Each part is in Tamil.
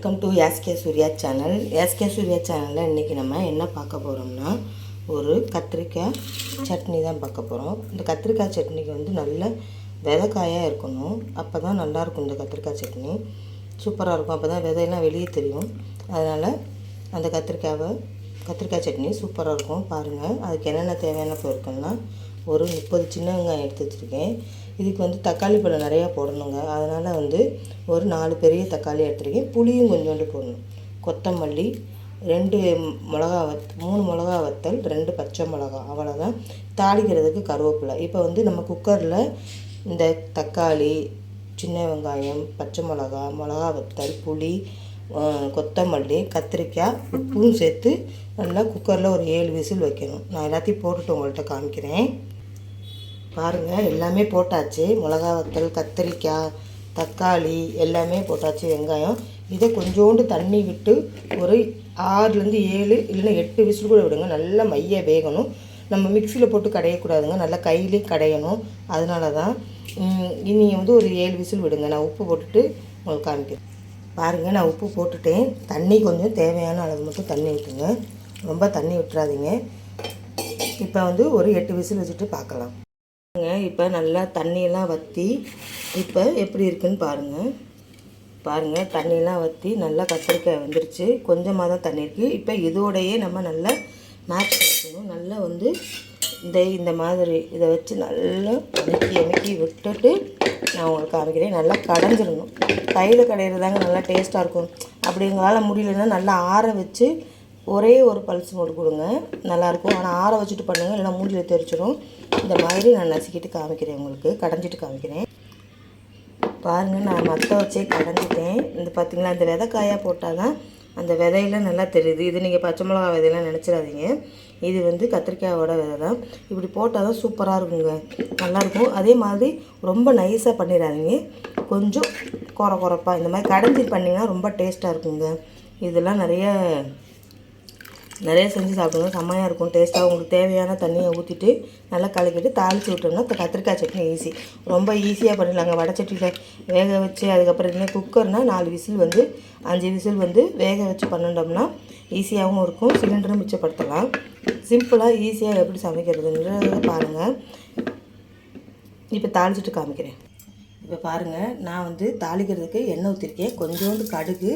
Welcome to SK Surya channel SK Surya சேனலில் இன்றைக்கி நம்ம என்ன பார்க்க போகிறோம்னா ஒரு கத்திரிக்காய் சட்னி தான் பார்க்க போகிறோம் இந்த கத்திரிக்காய் சட்னிக்கு வந்து நல்ல விதைக்காயாக இருக்கணும். அப்போ தான் நல்லாயிருக்கும் இந்த கத்திரிக்காய் சட்னி. சூப்பராக இருக்கும். அப்போ தான் விதையெல்லாம் வெளியே தெரியும். அதனால் அந்த கத்திரிக்காவை கத்திரிக்காய் சட்னி சூப்பராக இருக்கும். பாருங்கள் அதுக்கு என்னென்ன தேவையான பொருட்கள்னால் ஒரு முப்பது சின்ன வெங்காயம் எடுத்து வச்சுருக்கேன். இதுக்கு வந்து தக்காளி பழம் நிறையா போடணுங்க. அதனால் வந்து ஒரு நாலு பெரிய தக்காளி எடுத்துருக்கேன். புளியும் கொஞ்சோண்டு போடணும். கொத்தமல்லி ரெண்டு மிளகா வத் மூணு மிளகா வத்தல் ரெண்டு பச்சை மிளகா. அவ்வளோதான் தாளிக்கிறதுக்கு கருவேப்பிலை. இப்போ வந்து நம்ம குக்கரில் இந்த தக்காளி சின்ன வெங்காயம் பச்சை மிளகா மிளகா வத்தல் புளி கொத்தமல்லி கத்திரிக்காய் உப்பும் சேர்த்து நல்லா குக்கரில் ஒரு ஏழு விசில் வைக்கணும். நான் எல்லாத்தையும் போட்டுட்டு உங்கள்கிட்ட காமிக்கிறேன். பாருங்கள் எல்லாமே போட்டாச்சு. மிளகா வத்தல் கத்திரிக்காய் தக்காளி எல்லாமே போட்டாச்சு வெங்காயம். இதை கொஞ்சோண்டு தண்ணி விட்டு ஒரு ஆறுலேருந்து ஏழு இல்லைன்னா எட்டு விசில் கூட விடுங்க. நல்லா மைய வேகணும். நம்ம மிக்சியில் போட்டு கடையக்கூடாதுங்க. நல்லா கையிலையும் கடையணும். அதனால தான் இனி வந்து ஒரு ஏழு விசில் விடுங்க. நான் உப்பு போட்டுட்டு உங்களுக்கு காமிக்கிறேன். பாருங்கள் நான் உப்பு போட்டுட்டேன். தண்ணி கொஞ்சம் தேவையான அளவு மட்டும் தண்ணி ஊற்றுங்க ரொம்ப தண்ணி விட்டுறாதீங்க. இப்போ வந்து ஒரு எட்டு விசில் வச்சுட்டு பார்க்கலாம். இப்போ நல்லா தண்ணியெல்லாம் வற்றி இப்போ எப்படி இருக்குன்னு பாருங்கள் பாருங்கள் தண்ணியெல்லாம் வற்றி நல்லா கத்திரிக்காய் வந்துருச்சு. கொஞ்சமாக தான் தண்ணி இருக்குது இப்போ இதோடையே நம்ம நல்லா மேட்ச் பண்ணிக்கணும் நல்லா வந்து இந்த இந்த மாதிரி இதை வச்சு நல்லா அமைக்கி அமைக்கி விட்டுட்டு நான் உங்களுக்கு காமிக்கிறேன். நல்லா கடைஞ்சிடணும். கையில் கடையிறதாங்க நல்லா டேஸ்ட்டாக இருக்கும். அப்படி எங்களால் முடியலன்னா நல்லா ஆற வச்சு ஒரே ஒரு பல்ஸ் போட்டு கொடுங்க. நல்லாயிருக்கும். ஆனால் ஆற வச்சுட்டு பண்ணுங்கள் இல்லைனா மூஞ்சில் தெரிச்சிடும். இந்த மாதிரி நான் நசுக்கிட்டு காமிக்கிறேன் உங்களுக்கு. கடைஞ்சிட்டு காமிக்கிறேன். பாருங்கள் நான் மற்ற வச்சே கடைஞ்சிட்டேன். இந்த பார்த்திங்களா இந்த விதைக்காயாக போட்டால் தான் அந்த விதையெல்லாம் நல்லா தெரியுது. இது நீங்கள் பச்சை மிளகா விதையெல்லாம் நினச்சிடாதீங்க. இது வந்து கத்திரிக்காயோட விதை தான் இப்படி போட்டால் தான் சூப்பராக இருக்குங்க. நல்லாயிருக்கும். அதே மாதிரி ரொம்ப நைஸாக பண்ணிடாதீங்க. கொஞ்சம் குறை குறைப்பாக இந்த மாதிரி கடைஞ்சி பண்ணிங்கன்னா ரொம்ப டேஸ்ட்டாக இருக்குங்க. இதெல்லாம் நிறைய நிறைய செஞ்சு சாப்பிடுங்க செம்மையாக இருக்கும். டேஸ்ட்டாக உங்களுக்கு தேவையான தண்ணியை ஊற்றிட்டு நல்லா கலக்கிட்டு தாளித்து விட்டோம்னா இப்போ கத்திரிக்காய் சட்னி ஈஸி ரொம்ப ஈஸியாக பண்ணிடலாங்க. வடை சட்டியில் வேக வச்சு அதுக்கப்புறம் என்ன குக்கர்னால் நாலு விசில் வந்து அஞ்சு விசில் வந்து வேக வச்சு பண்ணிட்டோம்னா ஈஸியாகவும் இருக்கும். சிலிண்டரும் மிச்சப்படுத்தலாம். சிம்பிளாக ஈஸியாக எப்படி சமைக்கிறதுன்றத பாருங்கள் இப்போ தாளிச்சிட்டு காமிக்கிறேன். இப்போ பாருங்கள் நான் வந்து தாளிக்கிறதுக்கு எண்ணெய் ஊற்றிருக்கேன் கொஞ்சோண்டு கடுகு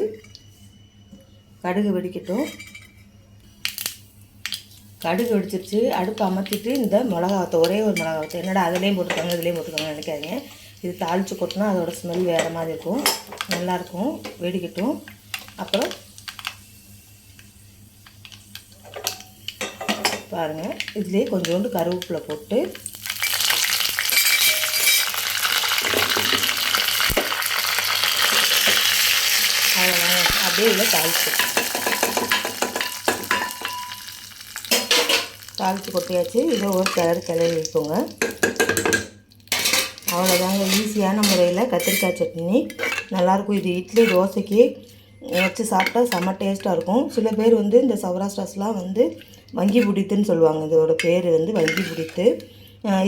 கடுகு வெடிக்கட்டும். கடுகு வெடிச்சிருச்சு. அடுப்பு அமர்த்திட்டு இந்த மிளகாவத்தை ஒரே ஒரு மிளகாவத்தை என்னடா அதுலேயும் போட்டுருக்காங்க இதுலேயும் போட்டுருக்காங்க நினைக்காதீங்க. இது தாளித்து கொட்டினா அதோட ஸ்மெல் வேறு மாதிரி இருக்கும். நல்லாயிருக்கும் வெடிக்கட்டும். அப்புறம் பாருங்கள் இதுலேயே கொஞ்சோண்டு கருவேப்பிலை போட்டு அவ்வளோதாங்க அப்படியே இல்லை தாளிச்சு தாளித்து கொட்டியாச்சு. இதை ஒரு கிளறு கிளறி வைப்போங்க அவ்வளோதாங்க. ஈஸியான முறையில் கத்திரிக்காய் சட்னி. நல்லாயிருக்கும். இது இட்லி தோசைக்கு வச்சு சாப்பிட்டா செம்ம டேஸ்ட்டாக இருக்கும். சில பேர் வந்து இந்த சௌராஷ்டிராஸ்லாம் வந்து வங்கி பிடித்துன்னு சொல்லுவாங்க. இதோட பேர் வந்து வங்கி பிடித்து.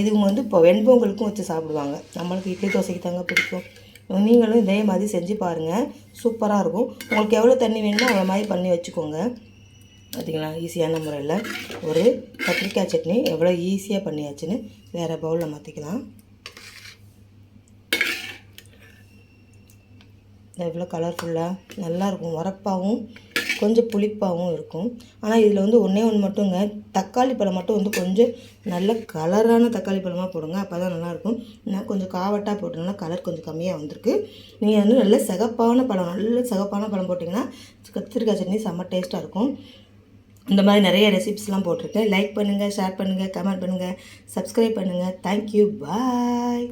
இதுங்க வந்து இப்போ வெண்பொங்கலுக்கும் வச்சு சாப்பிடுவாங்க. நம்மளுக்கு இட்லி தோசைக்கு தாங்க பிடிக்கும். நீங்களும் இதே மாதிரி செஞ்சு பாருங்கள் சூப்பராக இருக்கும். உங்களுக்கு எவ்வளோ தண்ணி வேணுமோ அவ்வளோ மாதிரி பண்ணி வச்சுக்கோங்க. பார்த்திங்களா? ஈஸியான முறையில் ஒரு கத்திரிக்காய் சட்னி எவ்வளோ ஈஸியாக பண்ணியாச்சுன்னு வேறு பவுலில் மாற்றிக்கலாம் எவ்வளோ கலர்ஃபுல்லாக நல்லாயிருக்கும். உரப்பாகவும் கொஞ்சம் புளிப்பாகவும் இருக்கும். ஆனால் இதில் வந்து ஒன்றே ஒன்று மட்டுங்க. தக்காளி பழம் மட்டும் வந்து கொஞ்சம் நல்ல கலரான தக்காளி பழமாக போடுங்க. அப்போ தான் நல்லாயிருக்கும். நான் கொஞ்சம் காவட்டாக போட்டனால கலர் கொஞ்சம் கம்மியாக வந்திருக்கு. நீங்கள் வந்து நல்ல சிகப்பான பழம் நல்ல சிகப்பான பழம் போட்டிங்கன்னா கத்திரிக்காய் சட்னி செம்ம டேஸ்ட்டாக இருக்கும். இந்த மாதிரி நிறைய ரெசிபிஸ்லாம் போட்டிருக்கேன் லைக் பண்ணுங்கள் ஷேர் பண்ணுங்கள் கமெண்ட் பண்ணுங்கள் சப்ஸ்கிரைப் பண்ணுங்கள் தேங்க்யூ பாய்